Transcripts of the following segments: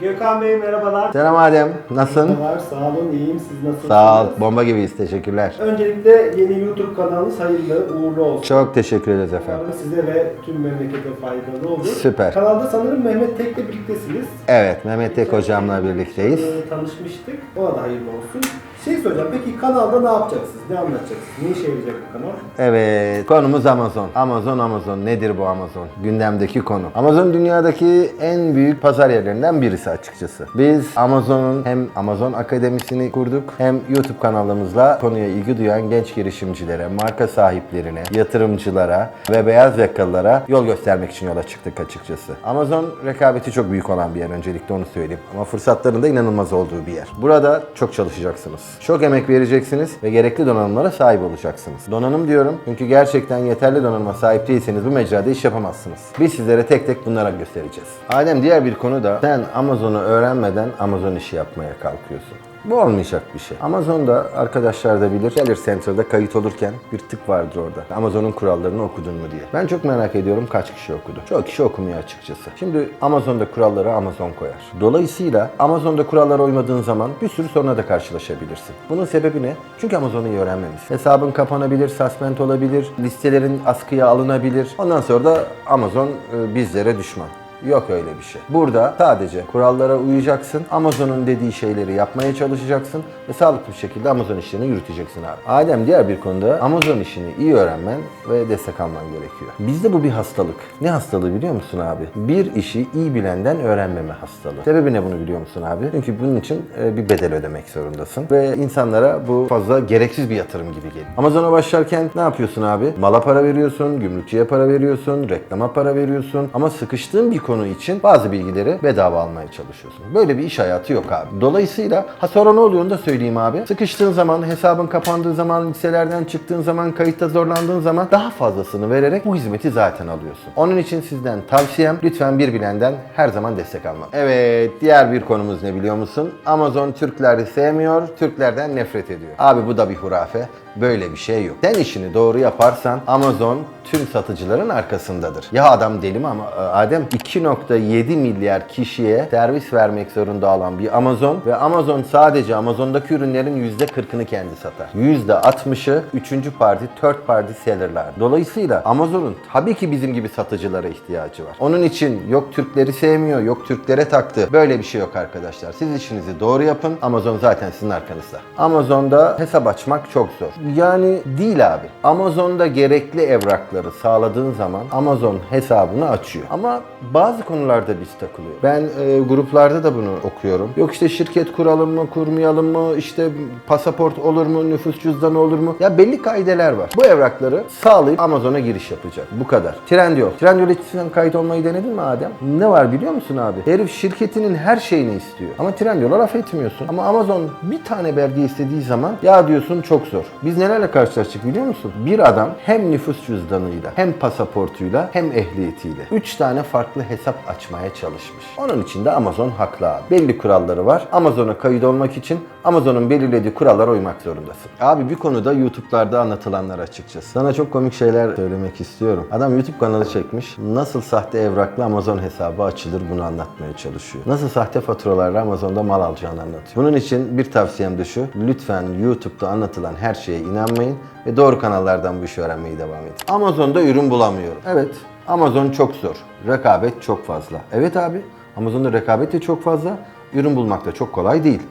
Gökhan Bey merhabalar. Selam Adem. Nasılsın? Merhabalar, sağ olun, iyiyim. Siz nasılsınız? Sağ ol. Bomba gibiyiz. Teşekkürler. Öncelikle yeni YouTube kanalınız hayırlı, uğurlu olsun. Çok teşekkür ederiz efendim. Umarım size ve tüm memlekete faydalı olur. Süper. Kanalda sanırım Mehmet Tek'le birliktesiniz. Evet, Mehmet Tek hocamla birlikteyiz. Ee, tanışmıştık. Ona da hayırlı olsun. Şey soracağım, peki kanalda ne yapacaksınız? Ne anlatacaksınız? Ne işe yarayacak bu kanal? Evet, konumuz Amazon. Amazon, Amazon. Nedir bu Amazon? Gündemdeki konu. Amazon dünyadaki en büyük pazar yerlerinden birisi açıkçası. Biz Amazon'un hem Amazon Akademisi'ni kurduk hem YouTube kanalımızla konuya ilgi duyan genç girişimcilere, marka sahiplerine, yatırımcılara ve beyaz yakalılara yol göstermek için yola çıktık açıkçası. Amazon rekabeti çok büyük olan bir yer öncelikle onu söyleyeyim. Ama fırsatların da inanılmaz olduğu bir yer. Burada çok çalışacaksınız. Çok emek vereceksiniz ve gerekli donanımlara sahip olacaksınız. Donanım diyorum çünkü gerçekten yeterli donanıma sahip değilseniz bu mecrada iş yapamazsınız. Biz sizlere tek tek bunlara göstereceğiz. Adem diğer bir konu da sen Amazon'u öğrenmeden Amazon işi yapmaya kalkıyorsun. Bu olmayacak bir şey. Amazon'da arkadaşlar da bilir. Seller Center'da kayıt olurken bir tık vardır orada. Amazon'un kurallarını okudun mu diye. Ben çok merak ediyorum kaç kişi okudu. Çok kişi okumuyor açıkçası. Şimdi Amazon'da kuralları Amazon koyar. Dolayısıyla Amazon'da kurallara uymadığın zaman bir sürü soruna da karşılaşabilirsin. Bunun sebebi ne? Çünkü Amazon'u iyi öğrenmemiş. Hesabın kapanabilir, suspend olabilir, listelerin askıya alınabilir. Ondan sonra da Amazon e, bizlere düşman. Yok öyle bir şey. Burada sadece kurallara uyacaksın. Amazon'un dediği şeyleri yapmaya çalışacaksın ve sağlıklı bir şekilde Amazon işlerini yürüteceksin abi. Adem diğer bir konuda Amazon işini iyi öğrenmen ve destek alman gerekiyor. Bizde bu bir hastalık. Ne hastalığı biliyor musun abi? Bir işi iyi bilenden öğrenmeme hastalığı. Sebebi ne bunu biliyor musun abi? Çünkü bunun için e, bir bedel ödemek zorundasın ve insanlara bu fazla gereksiz bir yatırım gibi geliyor. Amazon'a başlarken ne yapıyorsun abi? Mala para veriyorsun, gümrükçüye para veriyorsun, reklama para veriyorsun ama sıkıştığın bir için bazı bilgileri bedava almaya çalışıyorsun. Böyle bir iş hayatı yok abi. Dolayısıyla ha sonra ne oluyor onu da söyleyeyim abi. Sıkıştığın zaman, hesabın kapandığı zaman, listelerden çıktığın zaman, kayıtta zorlandığın zaman daha fazlasını vererek bu hizmeti zaten alıyorsun. Onun için sizden tavsiyem lütfen bir bilenden her zaman destek almak. Evet, diğer bir konumuz ne biliyor musun? Amazon Türkleri sevmiyor, Türklerden nefret ediyor. Abi bu da bir hurafe. Böyle bir şey yok. Sen işini doğru yaparsan Amazon tüm satıcıların arkasındadır. Ya adam deli mi ama e, Adem 2.7 milyar kişiye servis vermek zorunda olan bir Amazon ve Amazon sadece Amazon'daki ürünlerin %40'ını kendi satar. %60'ı 3. parti, third party seller'lar. Dolayısıyla Amazon'un tabii ki bizim gibi satıcılara ihtiyacı var. Onun için yok Türkleri sevmiyor, yok Türklere taktı. Böyle bir şey yok arkadaşlar. Siz işinizi doğru yapın. Amazon zaten sizin arkanızda. Amazon'da hesap açmak çok zor. Yani değil abi. Amazon'da gerekli evrakları sağladığın zaman Amazon hesabını açıyor. Ama bazı konularda biz takılıyor. Ben e, gruplarda da bunu okuyorum. Yok işte şirket kuralım mı, kurmayalım mı, işte pasaport olur mu, nüfus cüzdanı olur mu? Ya belli kaideler var. Bu evrakları sağlayıp Amazon'a giriş yapacak. Bu kadar. Trendyol. Trendyol sen kayıt olmayı denedin mi Adem? Ne var biliyor musun abi? Herif şirketinin her şeyini istiyor. Ama Trendyol'a laf etmiyorsun. Ama Amazon bir tane belge istediği zaman ya diyorsun çok zor. Biz nelerle karşılaştık biliyor musun? Bir adam hem nüfus cüzdanıyla hem pasaportuyla hem ehliyetiyle 3 tane farklı hesap açmaya çalışmış. Onun için de Amazon haklı abi. Belli kuralları var. Amazon'a kayıt olmak için Amazon'un belirlediği kurallara uymak zorundasın. Abi bir konuda YouTube'larda anlatılanlar açıkçası. Sana çok komik şeyler söylemek istiyorum. Adam YouTube kanalı çekmiş. Nasıl sahte evraklı Amazon hesabı açılır bunu anlatmaya çalışıyor. Nasıl sahte faturalarla Amazon'da mal alacağını anlatıyor. Bunun için bir tavsiyem de şu. Lütfen YouTube'da anlatılan her şeye inanmayın ve doğru kanallardan bu işi öğrenmeye devam edin. Amazon'da ürün bulamıyorum. Evet. Amazon çok zor. Rekabet çok fazla. Evet abi. Amazon'da rekabet de çok fazla. Ürün bulmak da çok kolay değil.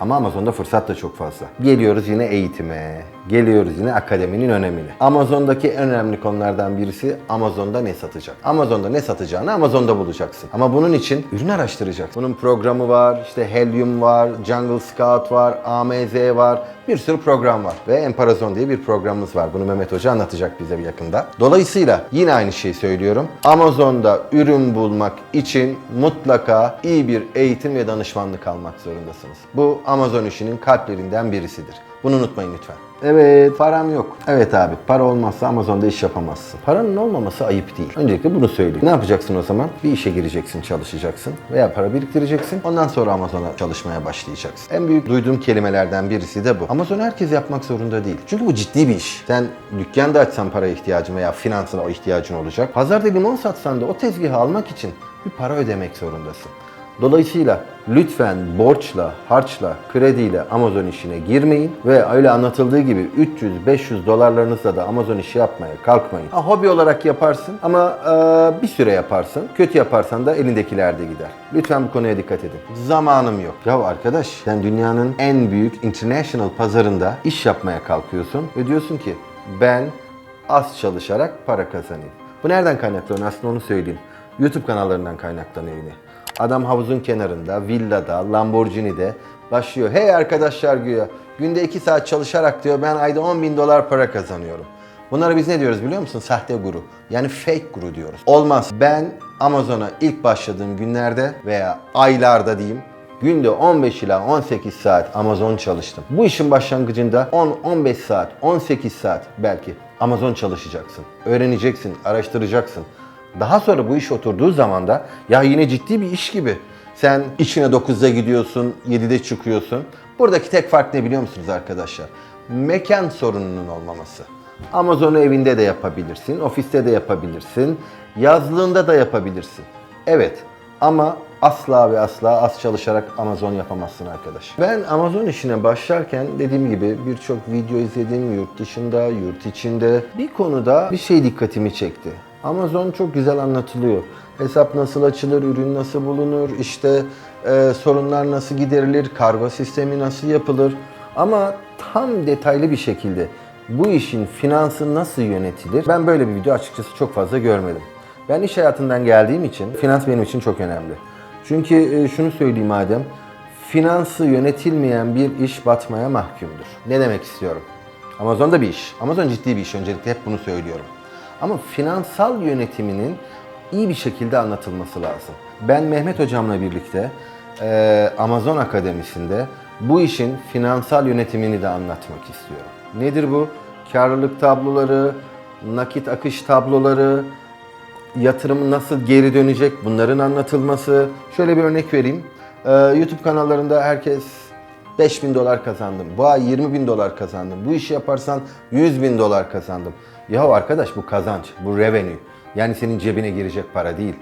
Ama Amazon'da fırsat da çok fazla. Geliyoruz yine eğitime, geliyoruz yine akademinin önemine. Amazon'daki en önemli konulardan birisi Amazon'da ne satacak. Amazon'da ne satacağını Amazon'da bulacaksın. Ama bunun için ürün araştıracaksın. Bunun programı var, işte Helium var, Jungle Scout var, AMZ var, bir sürü program var. Ve Emparazon diye bir programımız var. Bunu Mehmet Hoca anlatacak bize yakında. Dolayısıyla yine aynı şeyi söylüyorum. Amazon'da ürün bulmak için mutlaka iyi bir eğitim ve danışmanlık almak zorundasınız. Bu Amazon işinin kalplerinden birisidir. Bunu unutmayın lütfen. Evet param yok. Evet abi para olmazsa Amazon'da iş yapamazsın. Paranın olmaması ayıp değil. Öncelikle bunu söyleyeyim. Ne yapacaksın o zaman? Bir işe gireceksin, çalışacaksın veya para biriktireceksin. Ondan sonra Amazon'a çalışmaya başlayacaksın. En büyük duyduğum kelimelerden birisi de bu. Amazon herkes yapmak zorunda değil. Çünkü bu ciddi bir iş. Sen dükkan da açsan paraya ihtiyacın veya finansına o ihtiyacın olacak. Pazarda limon satsan da o tezgahı almak için bir para ödemek zorundasın. Dolayısıyla lütfen borçla, harçla, krediyle Amazon işine girmeyin ve öyle anlatıldığı gibi 300-500 dolarlarınızla da Amazon işi yapmaya kalkmayın. Ha, hobi olarak yaparsın ama e, bir süre yaparsın. Kötü yaparsan da elindekiler de gider. Lütfen bu konuya dikkat edin. Zamanım yok. Ya arkadaş sen dünyanın en büyük international pazarında iş yapmaya kalkıyorsun ve diyorsun ki ben az çalışarak para kazanayım. Bu nereden kaynaklanıyor aslında onu söyleyeyim. YouTube kanallarından kaynaklanıyor yine. Adam havuzun kenarında, villada, Lamborghini'de başlıyor. Hey arkadaşlar diyor, günde 2 saat çalışarak diyor ben ayda 10 bin dolar para kazanıyorum. Bunlara biz ne diyoruz biliyor musun? Sahte guru. Yani fake guru diyoruz. Olmaz. Ben Amazon'a ilk başladığım günlerde veya aylarda diyeyim Günde 15 ila 18 saat Amazon çalıştım. Bu işin başlangıcında 10-15 saat, 18 saat belki Amazon çalışacaksın. Öğreneceksin, araştıracaksın. Daha sonra bu iş oturduğu zaman da ya yine ciddi bir iş gibi. Sen işine 9'da gidiyorsun, 7'de çıkıyorsun. Buradaki tek fark ne biliyor musunuz arkadaşlar? Mekan sorununun olmaması. Amazon'u evinde de yapabilirsin, ofiste de yapabilirsin, yazlığında da yapabilirsin. Evet ama asla ve asla az çalışarak Amazon yapamazsın arkadaş. Ben Amazon işine başlarken dediğim gibi birçok video izledim yurt dışında, yurt içinde. Bir konuda bir şey dikkatimi çekti. Amazon çok güzel anlatılıyor. Hesap nasıl açılır, ürün nasıl bulunur, işte e, sorunlar nasıl giderilir, kargo sistemi nasıl yapılır. Ama tam detaylı bir şekilde bu işin finansı nasıl yönetilir? Ben böyle bir video açıkçası çok fazla görmedim. Ben iş hayatından geldiğim için finans benim için çok önemli. Çünkü e, şunu söyleyeyim Adem, finansı yönetilmeyen bir iş batmaya mahkumdur. Ne demek istiyorum? Amazon da bir iş. Amazon ciddi bir iş. Öncelikle hep bunu söylüyorum. Ama finansal yönetiminin iyi bir şekilde anlatılması lazım. Ben Mehmet Hocam'la birlikte e, Amazon Akademisi'nde bu işin finansal yönetimini de anlatmak istiyorum. Nedir bu? Karlılık tabloları, nakit akış tabloları, yatırım nasıl geri dönecek bunların anlatılması. Şöyle bir örnek vereyim. Ee, YouTube kanallarında herkes 5 bin dolar kazandım. Bu ay 20 bin dolar kazandım. Bu işi yaparsan 100 bin dolar kazandım. Ya arkadaş bu kazanç, bu revenue. Yani senin cebine girecek para değil.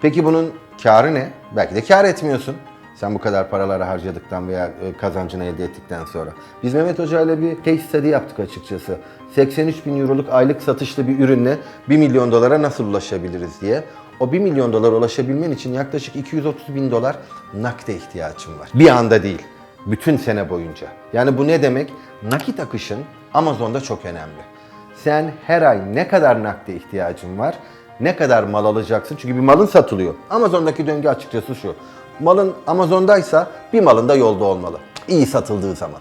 Peki bunun karı ne? Belki de kar etmiyorsun. Sen bu kadar paraları harcadıktan veya e, kazancını elde ettikten sonra. Biz Mehmet Hoca ile bir case study yaptık açıkçası. 83 bin euroluk aylık satışlı bir ürünle 1 milyon dolara nasıl ulaşabiliriz diye. O 1 milyon dolara ulaşabilmen için yaklaşık 230 bin dolar nakde ihtiyacın var. Bir anda değil, bütün sene boyunca. Yani bu ne demek? Nakit akışın Amazon'da çok önemli. Sen her ay ne kadar nakde ihtiyacın var, ne kadar mal alacaksın? Çünkü bir malın satılıyor. Amazon'daki döngü açıkçası şu. Malın Amazon'daysa bir malın da yolda olmalı. İyi satıldığı zaman.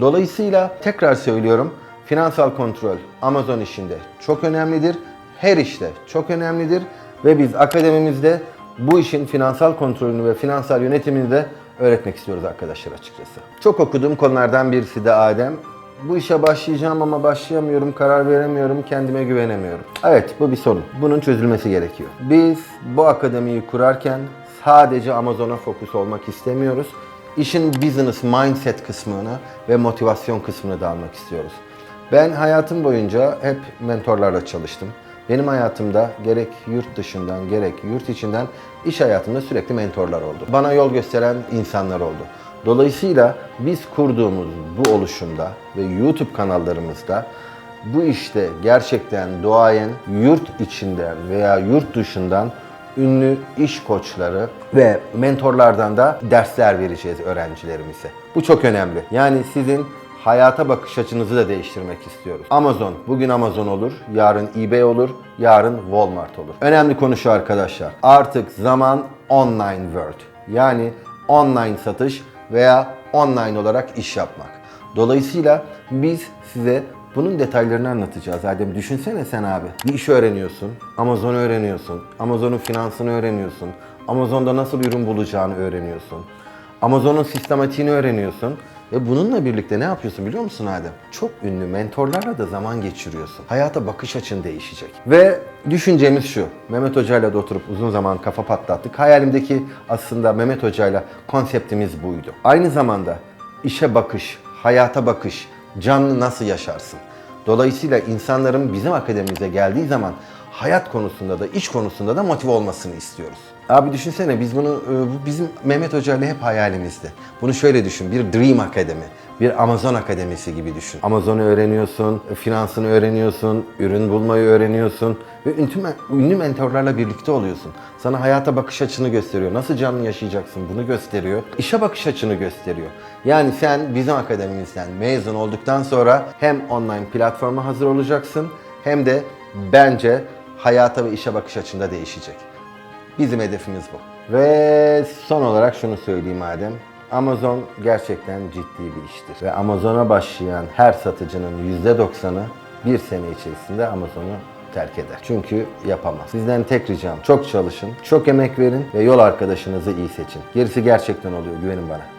Dolayısıyla tekrar söylüyorum. Finansal kontrol Amazon işinde çok önemlidir. Her işte çok önemlidir. Ve biz akademimizde bu işin finansal kontrolünü ve finansal yönetimini de öğretmek istiyoruz arkadaşlar açıkçası. Çok okuduğum konulardan birisi de Adem. Bu işe başlayacağım ama başlayamıyorum, karar veremiyorum, kendime güvenemiyorum. Evet, bu bir sorun. Bunun çözülmesi gerekiyor. Biz bu akademiyi kurarken sadece Amazon'a fokus olmak istemiyoruz. İşin business mindset kısmını ve motivasyon kısmını da almak istiyoruz. Ben hayatım boyunca hep mentorlarla çalıştım. Benim hayatımda gerek yurt dışından gerek yurt içinden iş hayatımda sürekli mentorlar oldu. Bana yol gösteren insanlar oldu. Dolayısıyla biz kurduğumuz bu oluşumda ve YouTube kanallarımızda bu işte gerçekten doğayan yurt içinden veya yurt dışından ünlü iş koçları ve mentorlardan da dersler vereceğiz öğrencilerimize. Bu çok önemli. Yani sizin hayata bakış açınızı da değiştirmek istiyoruz. Amazon, bugün Amazon olur, yarın eBay olur, yarın Walmart olur. Önemli konu şu arkadaşlar. Artık zaman online world. Yani online satış veya online olarak iş yapmak. Dolayısıyla biz size bunun detaylarını anlatacağız. Adem düşünsene sen abi. Bir iş öğreniyorsun, Amazon'u öğreniyorsun, Amazon'un finansını öğreniyorsun, Amazon'da nasıl ürün bulacağını öğreniyorsun. Amazon'un sistematiğini öğreniyorsun. Ve bununla birlikte ne yapıyorsun biliyor musun Adem? Çok ünlü mentorlarla da zaman geçiriyorsun. Hayata bakış açın değişecek. Ve düşüncemiz şu. Mehmet Hoca'yla da oturup uzun zaman kafa patlattık. Hayalimdeki aslında Mehmet Hoca'yla konseptimiz buydu. Aynı zamanda işe bakış, hayata bakış, canlı nasıl yaşarsın? Dolayısıyla insanların bizim akademimize geldiği zaman hayat konusunda da iş konusunda da motive olmasını istiyoruz. Abi düşünsene biz bunu e, bu bizim Mehmet Hoca ile hep hayalimizdi. Bunu şöyle düşün. Bir Dream Akademi, bir Amazon Akademisi gibi düşün. Amazon'u öğreniyorsun, e, finansını öğreniyorsun, ürün bulmayı öğreniyorsun ve ünlü, ünlü mentorlarla birlikte oluyorsun. Sana hayata bakış açını gösteriyor. Nasıl canlı yaşayacaksın bunu gösteriyor. İşe bakış açını gösteriyor. Yani sen bizim akademimizden mezun olduktan sonra hem online platforma hazır olacaksın hem de bence hayata ve işe bakış açında değişecek. Bizim hedefimiz bu. Ve son olarak şunu söyleyeyim Adem. Amazon gerçekten ciddi bir iştir. Ve Amazon'a başlayan her satıcının %90'ı bir sene içerisinde Amazon'u terk eder. Çünkü yapamaz. Sizden tek ricam çok çalışın, çok emek verin ve yol arkadaşınızı iyi seçin. Gerisi gerçekten oluyor güvenin bana.